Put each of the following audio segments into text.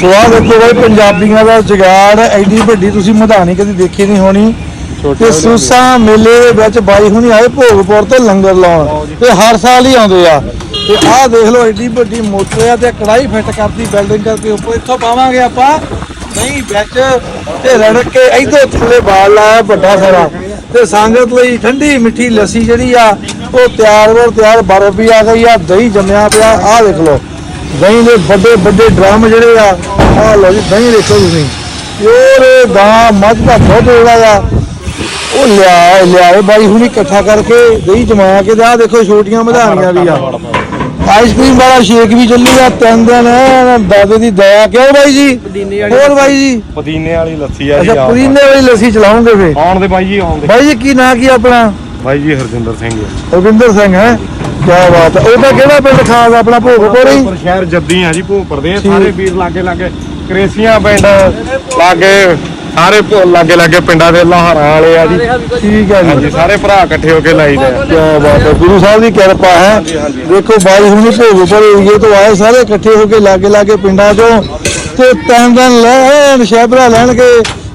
ਸਵਾਦ ਦੇਖੋ ਬਾਈ ਪੰਜਾਬੀਆਂ ਦਾ ਜੁਗਾੜ ਐਡੀ ਵੱਡੀ ਤੁਸੀਂ ਮਧਾਣੀ ਕਦੀ ਦੇਖੀ ਨਹੀਂ ਹੋਣੀ। ਤੇ ਸੂਸਾ ਮੇਲੇ ਦੇ ਵਿੱਚ ਬਾਈ ਹੁਣੀ ਆਏ ਭੋਗਪੁਰ ਤੋਂ ਲੰਗਰ ਲਾਉਣ। ਤੇ ਹਰ ਸਾਲ ਹੀ ਆਉਂਦੇ ਆ। ਤੇ ਆਹ ਦੇਖ ਲਓ ਐਡੀ ਵੱਡੀ ਮੋਟਰ ਆ ਤੇ ਕੜਾਈ ਫਿੱਟ ਕਰਤੀ ਬਿਲਡਿੰਗ ਕਰਕੇ ਉੱਪਰ। ਇੱਥੋਂ ਪਾਵਾਂਗੇ ਆਪਾਂ ਨਹੀਂ ਵਿੱਚ ਤੇ ਰੜਕ ਕੇ ਇਧਰ ਥੱਲੇ ਬਾਲ ਲਾਇਆ ਵੱਡਾ ਸਾਰਾ। ਤੇ ਸੰਗਤ ਲਈ ਠੰਡੀ ਮਿੱਠੀ ਲੱਸੀ ਜਿਹੜੀ ਆ ਉਹ ਤਿਆਰ ਵਰ ਤਿਆਰ ਬਰਫ ਵੀ ਆ ਗਈ ਆ ਦਹੀਂ ਜੰਮਿਆ ਪਿਆ। ਆਹ ਦੇਖ ਲਓ। ਦਹੀਂ ਦੇ ਵੱਡੇ ਵੱਡੇ ਡਰਮ ਜਿਹੜੇ ਆ ਆਹ ਲਓ ਜੀ ਦਹੀਂ ਦੇਖੋ ਤੁਸੀਂ। ਪਿਓਰ ਗਾਂ ਮੱਝ ਦਾ ਦੁੱਧ ਜਿਹੜਾ ਆ ਉਹ ਲਿਆ ਲਿਆਏ ਬਾਈ ਹੁਣੀ ਇਕੱਠਾ ਕਰਕੇ ਦਹੀਂ ਜਮਾ ਕੇ ਤੇ ਆਹ ਦੇਖੋ ਛੋਟੀਆਂ ਮਧਾਣੀਆਂ ਵੀ ਆ। ਆਈਸਕ੍ਰੀਮ ਵਾਲਾ ਸ਼ੇਕ ਵੀ ਚੱਲੂਗਾ ਤਿੰਨ ਦਿਨ ਦਾਦੇ ਦੀ ਦਇਆ ਕਿਉਂ ਬਾਈ ਜੀ? ਹੋਰ ਬਾਈ ਜੀ? ਪੁਦੀਨੇ ਵਾਲੀ ਲੱਸੀ ਆ ਜੀ ਅੱਛਾ ਪੁਦੀਨੇ ਵਾਲੀ ਲੱਸੀ ਚਲਾਉਂਗੇ ਫੇ ਆਉਣ ਦੇ ਬਾਈ ਜੀ ਆਉਣ ਦੇ। ਬਾਈ ਜੀ ਕੀ ਨਾਂ ਕੀ ਆਪਣਾ? ਬਾਈ ਜੀ ਹਰਜਿੰਦਰ ਸਿੰਘ ਰਵਿੰਦਰ ਸਿੰਘ ਹੈ? ਕੀ ਬਾਤ ਹੈ। ਉਹਦਾ ਕਿਹੜਾ ਪਿੰਡ ਖਾਸ ਆਪਣਾ ਭੋਗਪੁਰ ਹੀ? ਪਰ ਸ਼ਹਿਰ ਜੱਦੀ ਆ ਜੀ ਭੂਪਰ ਦੇ। ਸਾਰੇ ਵੀਰ ਲਾਗੇ ਲਾਗੇ ਕਰੇਸੀਆਂ ਪਿੰਡ ਲਾਗੇ ਸਾਰੇ ਭੋ- ਲਾਗੇ ਲਾਗੇ ਪਿੰਡਾਂ ਦੇ ਲਾਹੌਰਾਂ ਵਾਲੇ ਆ ਜੀ। ਠੀਕ ਹੈ ਜੀ ਹਾਂਜੀ ਸਾਰੇ ਭਰਾ ਇਕੱਠੇ ਹੋ ਕੇ ਲਾਈਦੇ ਆ। ਕੀ ਬਾਤ ਹੈ। ਗੁਰੂ ਸਾਹਿਬ ਦੀ ਕਿਰਪਾ ਹੈ। ਦੇਖੋ ਬਾਈ ਹੁਣੀ ਭੋਗਪੁਰ ਏਰੀਏ ਤੋਂ ਆਏ ਸਾਰੇ ਇਕੱਠੇ ਹੋ ਕੇ ਲਾਗੇ ਲਾਗੇ ਪਿੰਡਾਂ ਚੋਂ ਤੇ ਤਿੰਨ ਦਿਨ ਲੈਣ ਸ਼ਹਿਬਰਾ ਲੈਣ ਕੇ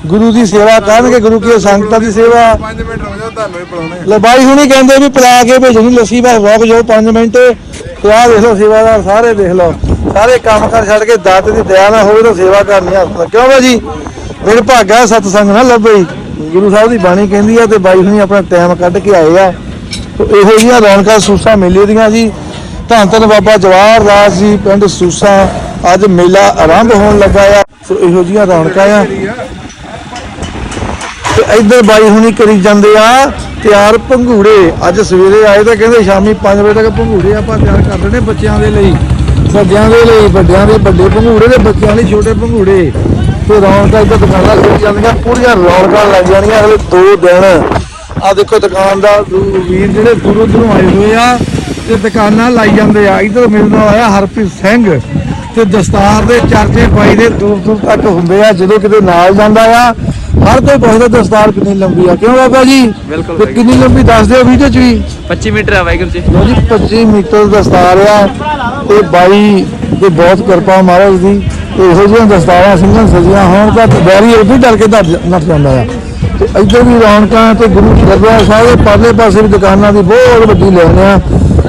ਗੁਰੂ ਦੀ ਸੇਵਾ ਕਰਨਗੇ ਗੁਰੂ ਕੀ ਸੰਗਤਾਂ ਦੀ ਸੇਵਾ। 5 ਮਿੰਟ ਰੁਕ ਜਾਓ ਤੁਹਾਨੂੰ ਵੀ ਪਿਲਾਉਣੇ ਲੈ ਬਾਈ ਹੁਣੀ ਕਹਿੰਦੇ ਵੀ ਪਿਲਾ ਕੇ ਭੇਜਣੀ ਲੱਸੀ ਬਸ ਰੁਕ ਜਾਓ 5 ਮਿੰਟ। ਤੇ ਆਹ ਦੇਖ ਲਓ ਸੇਵਾਦਾਰ ਸਾਰੇ ਦੇਖ ਲਓ। ਸਾਰੇ ਕੰਮ ਕਰ ਛੱਡ ਕੇ ਦਾਤੇ ਦੀ ਦਇਆ ਨਾਲ ਹੋਵੇ ਤਾਂ ਸੇਵਾ ਕਰਨੀ ਨਾਲ ਕਿਉਂ ਬਾਜੀ? ਮੇਰੇ ਭਾਗਾ ਸਤਸੰਗ ਨਾ ਲੱਭੇ। ਗੁਰੂ ਸਾਹਿਬ ਦੀ ਬਾਣੀ ਕਹਿੰਦੀ ਆ ਤੇ ਬਾਈ ਹੁਣੀ ਆਪਣਾ ਟਾਈਮ ਕੱਢ ਕੇ ਆਏ ਆ। ਤੇ ਇਹੋ ਜਿਹੀਆਂ ਰੌਣਕਾਂ ਸੂਸਾ ਮੇਲੇ ਦੀਆਂ ਜੀ। ਧੰਨ ਧੰਨ ਬਾਬਾ ਜਵਾਹਰ ਦਾਸ ਜੀ ਪਿੰਡ ਸੂਸਾ। ਅੱਜ ਮੇਲਾ ਆਰੰਭ ਹੋਣ ਲੱਗਾ ਆ। ਸੋ ਇਹੋ ਜਿਹੀਆਂ ਰੌਣਕਾਂ ਆ। ਤੇ ਇੱਧਰ ਬਾਈ ਹੁਣੀ ਕਰੀ ਜਾਂਦੇ ਆ, ਤਿਆਰ ਭੰਗੂੜੇ ਅੱਜ ਸਵੇਰੇ ਆਏ ਤਾਂ ਕਹਿੰਦੇ ਸ਼ਾਮੀ 5 ਵਜੇ ਤੱਕ ਭੰਗੂੜੇ ਆਪਾਂ ਤਿਆਰ ਕਰ ਦੇਣੇ ਬੱਚਿਆਂ ਦੇ ਲਈ। ਵੱਡਿਆਂ ਦੇ ਲਈ, ਵੱਡਿਆਂ ਦੇ ਵੱਡੇ ਭੰਗੂੜੇ ਤੇ ਬੱਚਿਆਂ ਲਈ ਛੋਟੇ ਭੰਗੂੜੇ ਤੇ ਰੌਣਕਾਂ ਇੱਧਰ ਦੁਕਾਨਾਂ ਖੁੱਲ ਜਾਂਦੀਆਂ, ਪੂਰੀਆਂ ਰੌਣਕਾਂ ਲੱਗ ਜਾਣੀਆਂ ਅਗਲੇ 2 ਦਿਨ। ਆ ਦੇਖੋ ਦੁਕਾਨਦਾਰ ਦੂ- ਵੀਰ ਜਿਹੜੇ ਦੂਰੋਂ ਦੂਰੋਂ ਆਏ ਹੋਏ ਆ, ਤੇ ਦੁਕਾਨਾਂ ਲਾਈ ਜਾਂਦੇ ਆ। ਇੱਧਰ ਮੇਰੇ ਨਾਲ ਆਇਆ ਹਰਪ੍ਰੀਤ ਸਿੰਘ ਤੇ ਦਸਤਾਰ ਦੇ ਚਰਚੇ ਪਾਈ ਦੇ ਦੂਰ ਦੂਰ ਤੱਕ ਹੁੰਦੇ ਆ, ਜਦੋਂ ਕਿਤੇ ਨਾਲ ਜਾਂਦਾ ਆ ਹਰ ਕੋਈ ਪੁੱਛਦਾ ਦਸਤਾਰ ਕਿੰਨੀ ਲੰਬੀ ਆ। ਕਿਉਂ ਬਾਬਾ ਜੀ? ਬਿਲਕੁਲ ਤੇ ਕਿੰਨੀ ਲੰਬੀ ਦੱਸ ਦਿਓ ਵੀਡੀਓ ਚ ਵੀ। 25 ਮੀਟਰ ਆ ਵਾਹਿਗੁਰੂ ਜੀ। ਲੋ ਜੀ 25 ਮੀਟਰ ਦਸਤਾਰ ਆ ਤੇ ਬਾਈ ਤੇ ਬਹੁਤ ਕਿਰਪਾ ਮਹਾਰਾਜ ਦੀ। ਤੇ ਇਹੋ ਜਿਹੀਆਂ ਦਸਤਾਰਾਂ ਸਿੰਘਾਂ ਸਜੀਆਂ ਹੋਣ ਤਾਂ ਬੈਰੀ ਉਹ ਵੀ ਡਰ ਕੇ ਨੱਠ ਜਾਂਦਾ ਆ। ਤੇ ਇੱਧਰ ਵੀ ਰੌਣਕਾਂ ਤੇ ਗੁਰੂ ਦਰਬਾਰ ਸਾਹਿਬ ਦੇ ਪਰਲੇ ਪਾਸੇ ਵੀ ਦੁਕਾਨਾਂ ਦੀ ਬਹੁਤ ਵੱਡੀ ਲੈਣੇ ਆ।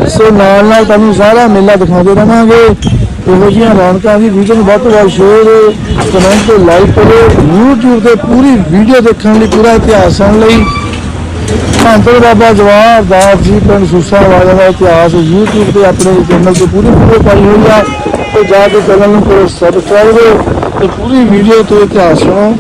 ਸੋ ਨਾਲ ਨਾਲ ਤੁਹਾਨੂੰ ਸਾਰਾ ਮੇਲਾ ਦਿਖਾਉਂਦੇ ਰਵਾਂਗੇ। ਇਹੋ ਜਿਹੀਆਂ ਰੌਣਕਾਂ ਦੀ ਵੀਡੀਓ ਨੂੰ ਵੱਧ ਤੋਂ ਵੱਧ ਸ਼ੇਅਰ ਕਮੈਂਟ ਤੇ ਲਾਈਕ ਕਰੋ, YouTube ਤੇ ਪੂਰੀ ਵੀਡੀਓ ਦੇਖਣ ਲਈ, ਪੂਰਾ ਇਤਿਹਾਸ ਸੁਣਨ ਲਈ। ਧੰਨ ਬਾਬਾ ਜਵਾਹਰ ਦਾਸ ਜੀ ਪਿੰਡ ਸੁਸਾ ਵਾਲਾ ਦਾ ਇਤਿਹਾਸ YouTube ਤੇ ਆਪਣੇ ਚੈਨਲ ਤੇ ਪੂਰੀ ਵੀਡੀਓ ਪਾਈ ਹੋਈ ਆ। ਤੇ ਜਾ ਕੇ ਚੈਨਲ ਨੂੰ ਕਰੋ ਸਬਸਕ੍ਰਾਈਬ ਤੇ ਪੂਰੀ ਵੀਡੀਓ ਤੇ ਇਤਿਹਾਸ ਸੁਣੋ।